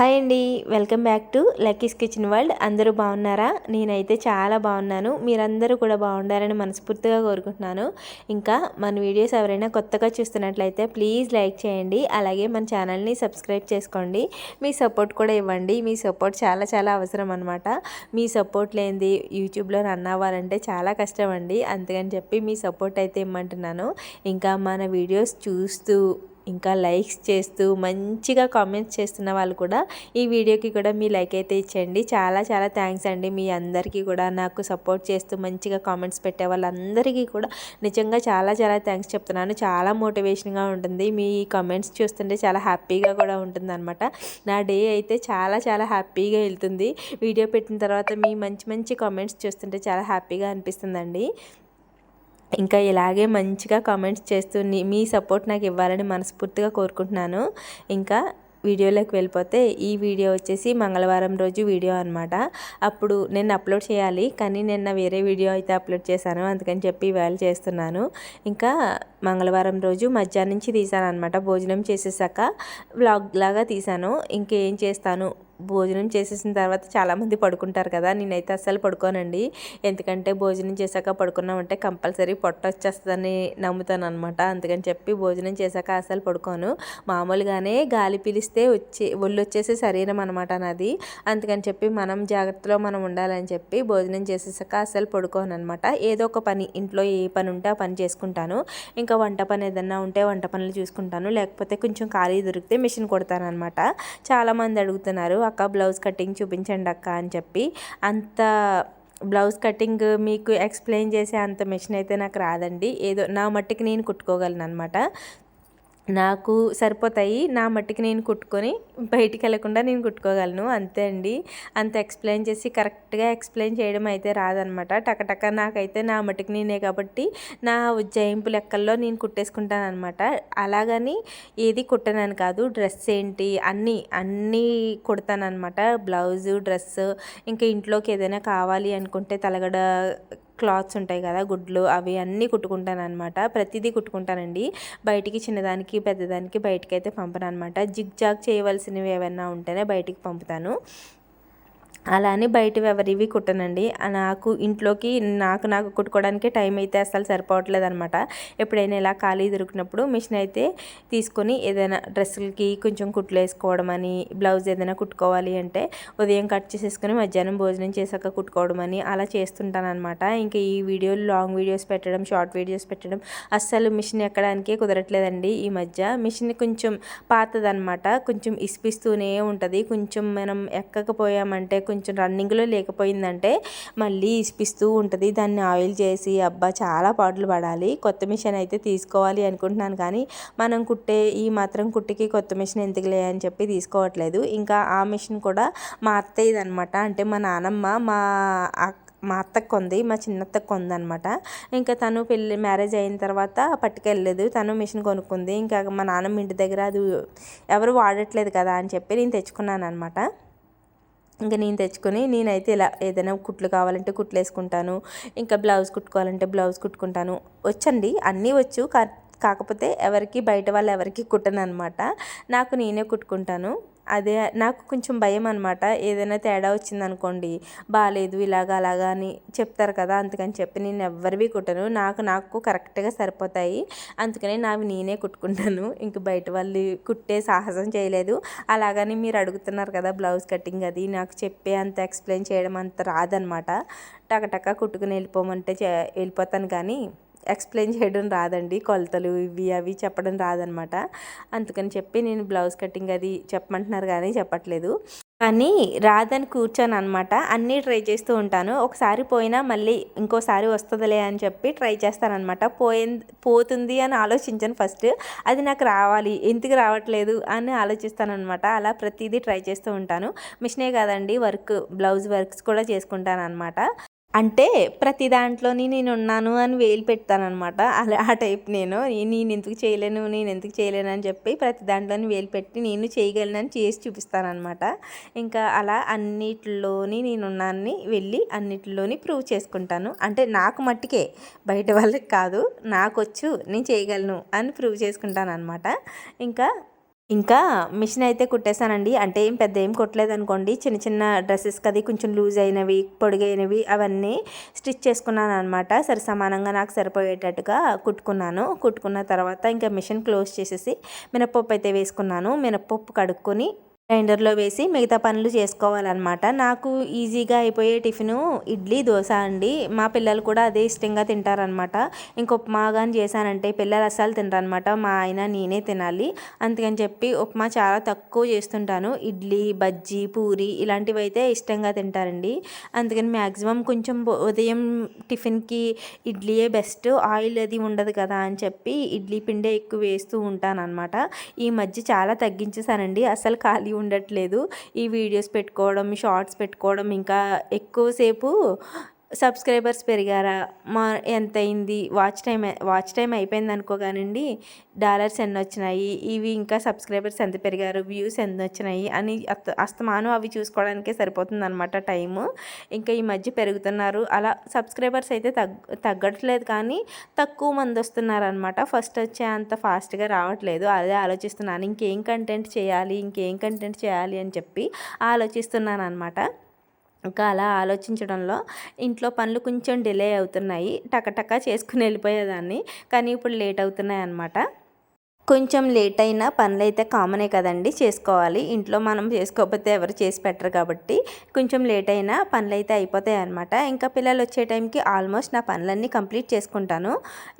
Hi అండి welcome back to Lucky's kitchen world. అందరూ బాగున్నారా? నేనైతే చాలా బాగున్నాను. మీరందరూ కూడా బాగుండాలని మనస్ఫూర్తిగా కోరుకుంటున్నాను. ఇంకా మన వీడియోస్ ఎవరైనా కొత్తగా చూస్తున్నట్లయితే ప్లీజ్ లైక్ చేయండి. అలాగే మన ఛానల్ని సబ్స్క్రైబ్ చేసుకోండి. మీ సపోర్ట్ కూడా ఇవ్వండి. మీ సపోర్ట్ చాలా చాలా అవసరం అనమాట మీ సపోర్ట్ లేనిది యూట్యూబ్లో రన్ అవ్వాలంటే చాలా కష్టం అండి. అందుకని చెప్పి మీ సపోర్ట్ అయితే ఇమ్మంటున్నాను. ఇంకా మన వీడియోస్ చూస్తూ ఇంకా లైక్స్ చేస్తూ మంచిగా కామెంట్స్ చేస్తున్న వాళ్ళు కూడా ఈ వీడియోకి కూడా మీ లైక్ అయితే ఇచ్చేయండి చాలా చాలా థ్యాంక్స్ అండి. మీ అందరికీ కూడా నాకు సపోర్ట్ చేస్తూ మంచిగా కామెంట్స్ పెట్టే వాళ్ళందరికీ కూడా నిజంగా చాలా చాలా థ్యాంక్స్ చెప్తున్నాను. చాలా మోటివేషన్గా ఉంటుంది. మీ కామెంట్స్ చూస్తుంటే చాలా హ్యాపీగా కూడా ఉంటుంది అనమాట నా డే అయితే చాలా చాలా హ్యాపీగా వెళ్తుంది. వీడియో పెట్టిన తర్వాత మీ మంచి మంచి కామెంట్స్ చూస్తుంటే చాలా హ్యాపీగా అనిపిస్తుందండి. ఇంకా ఇలాగే మంచిగా కామెంట్స్ చేస్తూ మీ సపోర్ట్ నాకు ఇవ్వాలని మనస్ఫూర్తిగా కోరుకుంటున్నాను. ఇంకా వీడియోలోకి వెళ్ళిపోతే ఈ వీడియో వచ్చేసి మంగళవారం రోజు వీడియో అనమాట అప్పుడు నేను అప్లోడ్ చేయాలి కానీ నిన్న వేరే వీడియో అయితే అప్లోడ్ చేశాను అందుకని చెప్పి ఇవాళ చేస్తున్నాను. ఇంకా మంగళవారం రోజు మధ్యాహ్నం నుంచి తీసాను అనమాట భోజనం చేసేసాక వ్లాగ్ లాగా తీసాను. ఇంకేం చేస్తాను? భోజనం చేసేసిన తర్వాత చాలామంది పడుకుంటారు కదా నేనైతే అస్సలు పడుకోనండి. ఎందుకంటే భోజనం చేశాక పడుకున్నామంటే కంపల్సరీ పొట్ట వచ్చేస్తుందని నమ్ముతాను అనమాట అందుకని చెప్పి భోజనం చేశాక అస్సలు పడుకోను. మామూలుగానే గాలి పిలిస్తే వచ్చే ఒళ్ళు వచ్చేసే శరీరం అనమాట నాది. అందుకని చెప్పి మనం జాగ్రత్తలో మనం ఉండాలని చెప్పి భోజనం చేసేసాక అస్సలు పడుకోను అనమాట ఏదో ఒక పని ఇంట్లో ఏ పని ఉంటే ఆ పని చేసుకుంటాను. ఇంకా వంట పని ఏదన్నా ఉంటే వంట పనులు చూసుకుంటాను. లేకపోతే కొంచెం ఖాళీ దొరికితే మిషన్ కొడతాను అనమాట చాలామంది అడుగుతున్నారు అక్క బ్లౌజ్ కటింగ్ చూపించండి అక్క అని చెప్పి అంత బ్లౌజ్ కటింగ్ మీకు ఎక్స్ప్లెయిన్ చేసే అంత మిషన్ అయితే నాకు రాదండి. ఏదో నా మట్టికి నేను కుట్టుకోగలను అనమాట నాకు సరిపోతాయి. నా మట్టికి నేను కుట్టుకొని బయటికి వెళ్ళకుండా నేను కుట్టుకోగలను. అంతే అండి. అంత ఎక్స్ప్లెయిన్ చేసి కరెక్ట్గా ఎక్స్ప్లెయిన్ చేయడం అయితే రాదనమాట. టకటక నాకైతే నా మట్టికి నేనే కాబట్టి నా ఉజ్జాయింపు లెక్కల్లో నేను కుట్టేసుకుంటాను అనమాట అలాగని ఏది కుట్టనని కాదు. డ్రెస్ ఏంటి అన్నీ అన్నీ కుడతానమాట బ్లౌజు డ్రెస్ ఇంకా ఇంట్లోకి ఏదైనా కావాలి అనుకుంటే తలగడ క్లాత్స్ ఉంటాయి కదా గుడ్లు అవి అన్నీ కుట్టుకుంటాను అనమాట ప్రతిదీ కుట్టుకుంటానండి. బయటికి చిన్నదానికి పెద్దదానికి బయటికి అయితే పంపను అనమాట జిగ్ జాగ్ చేయవలసినవి ఏమైనా ఉంటేనే బయటికి పంపుతాను. అలా అని బయటవి ఎవరివి కుట్టనండి. నాకు ఇంట్లోకి నాకు నాకు కుట్టుకోవడానికి టైం అయితే అసలు సరిపోవట్లేదు అనమాట ఎప్పుడైనా ఇలా ఖాళీ దొరికినప్పుడు మిషన్ అయితే తీసుకొని ఏదైనా డ్రెస్సులకి కొంచెం కుట్లు వేసుకోవడం అని బ్లౌజ్ ఏదైనా కుట్టుకోవాలి అంటే ఉదయం కట్ చేసేసుకొని మధ్యాహ్నం భోజనం చేశాక కుట్టుకోవడం అని అలా చేస్తుంటానమాట ఇంకా ఈ వీడియోలు లాంగ్ వీడియోస్ పెట్టడం షార్ట్ వీడియోస్ పెట్టడం అస్సలు మిషన్ ఎక్కడానికే కుదరట్లేదండి. ఈ మధ్య మిషన్ కొంచెం పాతదనమాట. కొంచెం ఇసిపిస్తూనే ఉంటుంది. కొంచెం మనం ఎక్కకపోయామంటే కొంచెం రన్నింగ్లో లేకపోయిందంటే మళ్ళీ ఇసిపిస్తూ ఉంటుంది. దాన్ని ఆయిల్ చేసి అబ్బా చాలా పాటలు పడాలి. కొత్త మిషన్ అయితే తీసుకోవాలి అనుకుంటున్నాను కానీ మనం కుట్టే ఈ మాత్రం కుట్టికి కొత్త మిషన్ ఎందుకులే అని చెప్పి తీసుకోవట్లేదు. ఇంకా ఆ మిషన్ కూడా మా అత్తయ్యది అనమాట అంటే మా నానమ్మ మా మా అత్తకు కొంది మా చిన్నత్తకు కొంది అనమాట ఇంకా తను పెళ్ళి మ్యారేజ్ అయిన తర్వాత పట్టుకెళ్ళలేదు. తను మిషన్ కొనుక్కుంది. ఇంకా మా నాన్నమ్మ ఇంటి దగ్గర అది ఎవరు వాడట్లేదు కదా అని చెప్పి నేను తెచ్చుకున్నాను అనమాట ఇంకా నేను తెచ్చుకొని నేనైతే ఇలా ఏదైనా కుట్లు కావాలంటే కుట్లు వేసుకుంటాను ఇంకా బ్లౌజ్ కుట్టుకోవాలంటే బ్లౌజ్ కుట్టుకుంటాను. వచ్చండి అన్నీ వచ్చు కాకపోతే ఎవరికి బయట వాళ్ళు ఎవరికి కుట్టను అనమాట నాకు నేనే కుట్టుకుంటాను. అదే నాకు కొంచెం భయం అనమాట ఏదైనా తేడా వచ్చిందనుకోండి బాగాలేదు ఇలాగా అలాగా అని చెప్తారు కదా అందుకని చెప్పి నేను ఎవరివి కుట్టను. నాకు నాకు కరెక్ట్గా సరిపోతాయి. అందుకని నావి నేనే కుట్టుకుంటాను. ఇంక బయట వాళ్ళు కుట్టే సాహసం చేయలేదు. అలాగని మీరు అడుగుతున్నారు కదా బ్లౌజ్ కటింగ్ అది నాకు చెప్పే అంత ఎక్స్ప్లెయిన్ చేయడం అంత రాదనమాట టకటక కుట్టుకుని వెళ్ళిపోమంటే వెళ్ళిపోతాను కానీ ఎక్స్ప్లెయిన్ చేయడం రాదండి. కొలతలు ఇవి అవి చెప్పడం రాదనమాట. అందుకని చెప్పి నేను బ్లౌజ్ కటింగ్ అది చెప్పమంటున్నారు కానీ చెప్పట్లేదు. కానీ రాదని కూర్చొని అనమాట అన్నీ ట్రై చేస్తూ ఉంటాను. ఒకసారి పోయినా మళ్ళీ ఇంకోసారి వస్తుందిలే అని చెప్పి ట్రై చేస్తానమాట పోయి పోతుంది అని ఆలోచించాను ఫస్ట్. అది నాకు రావాలి. ఎందుకు రావట్లేదు అని ఆలోచిస్తానమాట అలా ప్రతిదీ ట్రై చేస్తూ ఉంటాను. మిషనే కాదండి వర్క్ బ్లౌజ్ వర్క్స్ కూడా చేసుకుంటాను అనమాట అంటే ప్రతి దాంట్లోని నేను ఉన్నాను అని వేలు పెడతానమాట అలా ఆ టైప్ నేను. నేను ఎందుకు చేయలేను నేను ఎందుకు చేయలేను అని చెప్పి ప్రతి దాంట్లోని వేలు పెట్టి నేను చేయగలనని చేసి చూపిస్తానమాట ఇంకా అలా అన్నిటిలోని నేను ఉన్నాన్ని వెళ్ళి అన్నిటిలోని ప్రూవ్ చేసుకుంటాను. అంటే నాకు మట్టికే బయట వాళ్ళకి కాదు నాకు వచ్చు నేను చేయగలను అని ప్రూవ్ చేసుకుంటాను అనమాట ఇంకా ఇంకా మిషన్ అయితే కుట్టేశానండి. అంటే ఏం పెద్ద ఏం కుట్టలేదు అనుకోండి చిన్న చిన్న డ్రెస్సెస్కి అది కొంచెం లూజ్ అయినవి పొడిగైనవి అవన్నీ స్టిచ్ చేసుకున్నాను అనమాట సరి సమానంగా నాకు సరిపోయేటట్టుగా కుట్టుకున్నాను. కుట్టుకున్న తర్వాత ఇంకా మిషన్ క్లోజ్ చేసేసి మినప్పప్పు అయితే వేసుకున్నాను. మినప్పప్పు కడుక్కొని గ్రైండర్లో వేసి మిగతా పనులు చేసుకోవాలన్నమాట. నాకు ఈజీగా అయిపోయే టిఫిను ఇడ్లీ దోశ అండి. మా పిల్లలు కూడా అదే ఇష్టంగా తింటారనమాట ఇంక ఉప్మా కానీ చేశానంటే పిల్లలు అసలు తినరనమాట మా ఆయన నేనే తినాలి. అందుకని చెప్పి ఉప్మా చాలా తక్కువ చేస్తుంటాను. ఇడ్లీ బజ్జీ పూరి ఇలాంటివి అయితే ఇష్టంగా తింటారండి. అందుకని మ్యాక్సిమం కొంచెం ఉదయం టిఫిన్కి ఇడ్లీయే బెస్ట్. ఆయిల్ అది ఉండదు కదా అని చెప్పి ఇడ్లీ పిండే ఎక్కువ వేస్తూ ఉంటాను అనమాట ఈ మధ్య చాలా తగ్గించేసానండి అసలు ఖాళీ ఉండట్లేదు. ఈ వీడియోస్ పెట్టుకోవడం షార్ట్స్ పెట్టుకోవడం ఇంకా ఎక్కువసేపు సబ్స్క్రైబర్స్ పెరిగారా? మా ఎంత అయింది వాచ్ టైం వాచ్ టైం అయిపోయింది అనుకోగానండి డాలర్స్ ఎన్ని వచ్చినాయి ఇవి ఇంకా సబ్స్క్రైబర్స్ ఎంత పెరిగారు? వ్యూస్ ఎన్ని వచ్చినాయి అని అస్తమానం అవి చూసుకోవడానికే సరిపోతుంది అనమాట టైము. ఇంకా ఈ మధ్య పెరుగుతున్నారు. అలా సబ్స్క్రైబర్స్ అయితే తగ్ తగ్గట్లేదు కానీ తక్కువ మంది వస్తున్నారు అనమాట ఫస్ట్ వచ్చే అంత ఫాస్ట్గా రావట్లేదు. అదే ఆలోచిస్తున్నాను. ఇంకేం కంటెంట్ చేయాలి? ఇంకేం కంటెంట్ చేయాలి అని చెప్పి ఆలోచిస్తున్నాను అనమాట ఇంకా అలా ఆలోచించడంలో ఇంట్లో పనులు కొంచెం డిలే అవుతున్నాయి. టకటక చేసుకుని వెళ్ళిపోయేదాన్ని. కానీ ఇప్పుడు లేట్ అవుతున్నాయి అన్నమాట కొంచెం లేట్ అయినా పనులు అయితే కామనే కదండి చేసుకోవాలి. ఇంట్లో మనం చేసుకోకపోతే ఎవరు చేసి పెట్టరు కాబట్టి కొంచెం లేట్ అయినా పనులు అయితే అయిపోతాయి అనమాట ఇంకా పిల్లలు వచ్చే టైంకి ఆల్మోస్ట్ నా పనులన్నీ కంప్లీట్ చేసుకుంటాను.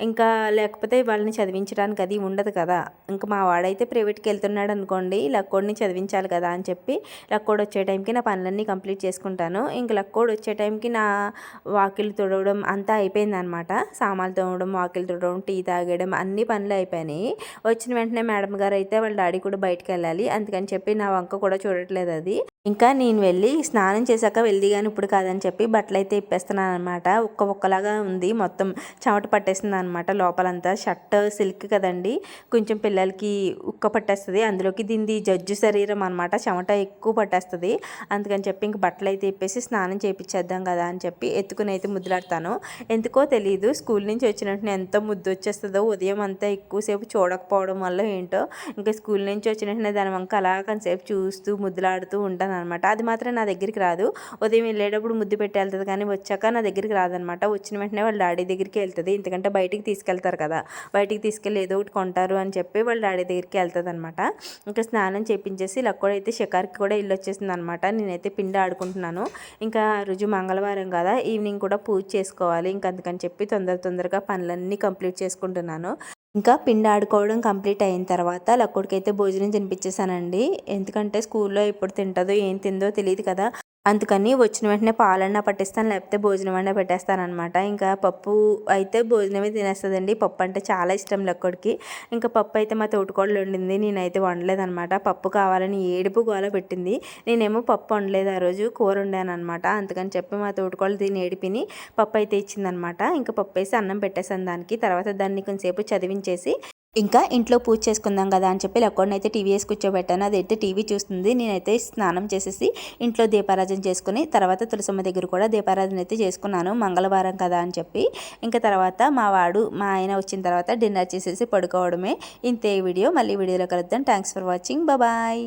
ఇంకా లేకపోతే వాళ్ళని చదివించడానికి అది ఉండదు కదా. ఇంకా మా వాడైతే ప్రైవేట్కి వెళ్తున్నాడు అనుకోండి లక్కోడిని చదివించాలి కదా అని చెప్పి లక్కోడు వచ్చే టైంకి నా పనులన్నీ కంప్లీట్ చేసుకుంటాను. ఇంక లక్కోడు వచ్చే టైంకి నా వాకిలు తుడవడం అంతా అయిపోయింది అనమాట సామాన్లు తోమడం వాకిలు తుడవడం టీ తాగడం అన్ని పనులు అయిపోయినాయి. వచ్చిన వెంటనే మేడం గారు అయితే వాళ్ళ డాడీ కూడా బయటకు వెళ్ళాలి. అందుకని చెప్పి నా వంక కూడా చూడట్లేదు అది. ఇంకా నేను వెళ్ళి స్నానం చేశాక వెళ్ళి కానీ ఇప్పుడు కాదని చెప్పి బట్టలు అయితే ఇప్పేస్తున్నాను అనమాట ఒక్క ఒక్కలాగా ఉంది. మొత్తం చెమట పట్టేస్తుంది అనమాట లోపలంతా. షర్ట్ సిల్క్ కదండి. కొంచెం పిల్లలకి ఉక్క పట్టేస్తుంది. అందులోకి దీనిది జడ్జు శరీరం అనమాట చెమట ఎక్కువ పట్టేస్తుంది. అందుకని చెప్పి ఇంక బట్టలు అయితే ఇప్పేసి స్నానం చేయించేద్దాం కదా అని చెప్పి ఎత్తుకుని అయితే ముద్దులాడతాను. ఎందుకో తెలియదు స్కూల్ నుంచి వచ్చినట్టు ఎంత ముద్దు వచ్చేస్తుందో ఉదయం అంతా ఎక్కువసేపు చూడకపోవడం వల్ల ఏంటో. ఇంకా స్కూల్ నుంచి వచ్చినట్టు దాని వంక అలా కొంతసేపు చూస్తూ ముద్దులాడుతూ ఉంటాను అనమాట అది మాత్రం నా దగ్గరికి రాదు. ఉదయం వెళ్ళేటప్పుడు ముద్దు పెట్టి వెళ్తుంది కానీ వచ్చాక నా దగ్గరికి రాదనమాట వచ్చిన వెంటనే వాళ్ళ డాడీ దగ్గరికి వెళ్తుంది. ఎందుకంటే బయటికి తీసుకెళ్తారు కదా. బయటికి తీసుకెళ్ళి ఏదో ఒకటి కొంటారు అని చెప్పి వాళ్ళ డాడీ దగ్గరికి వెళ్తుంది అనమాట ఇంకా స్నానం చేపించేసి లక్కడైతే అయితే షికార్కి కూడా ఇల్లు వచ్చేసింది అనమాట నేనైతే పిండి ఆడుకుంటున్నాను. ఇంకా రోజు మంగళవారం కదా. ఈవినింగ్ కూడా పూజ చేసుకోవాలి. ఇంకా అందుకని చెప్పి తొందర తొందరగా పనులన్నీ కంప్లీట్ చేసుకుంటున్నాను. ఇంకా పిండి ఆడుకోవడం కంప్లీట్ అయిన తర్వాత లక్కుడికైతే భోజనం తినిపించేసానండి ఎందుకంటే స్కూల్లో ఎప్పుడు తింటుందో ఏం తిందో తెలియదు కదా. అందుకని వచ్చిన వెంటనే పాలన్నా పట్టిస్తాను లేకపోతే భోజనం అన్నా పెట్టేస్తానమాట ఇంకా పప్పు అయితే భోజనమే తినేస్తుందండి. పప్పు అంటే చాలా ఇష్టం లెక్కడికి ఇంకా పప్పు అయితే మా తోటికోళ్ళు వండింది నేనైతే వండలేదనమాట పప్పు కావాలని ఏడుపు గోల పెట్టింది. నేనేమో పప్పు వండలేదు ఆ రోజు కూర వండాను అనమాట అందుకని చెప్పి మా తోటకోళ్ళు దీన్ని ఏడిపిని పప్పు అయితే ఇచ్చిందనమాట ఇంకా పప్పు వేసి అన్నం పెట్టేసాను దానికి. తర్వాత దాన్ని కొంచెంసేపు చదివించేసి ఇంకా ఇంట్లో పూజ చేసుకుందాం కదా అని చెప్పి లక్కోడిని టీవీ వేసి కూర్చోబెట్టాను. అదైతే టీవీ చూస్తుంది. నేనైతే స్నానం చేసేసి ఇంట్లో దీపారాధన చేసుకుని తర్వాత తులసమ్మ దగ్గర కూడా దీపారాధన అయితే చేసుకున్నాను. మంగళవారం కదా అని చెప్పి. ఇంకా తర్వాత మా వాడు మా ఆయన వచ్చిన తర్వాత డిన్నర్ చేసేసి పడుకోవడమే. ఇంతే వీడియో. మళ్ళీ వీడియోలో కలుద్దాం. Thanks for watching bye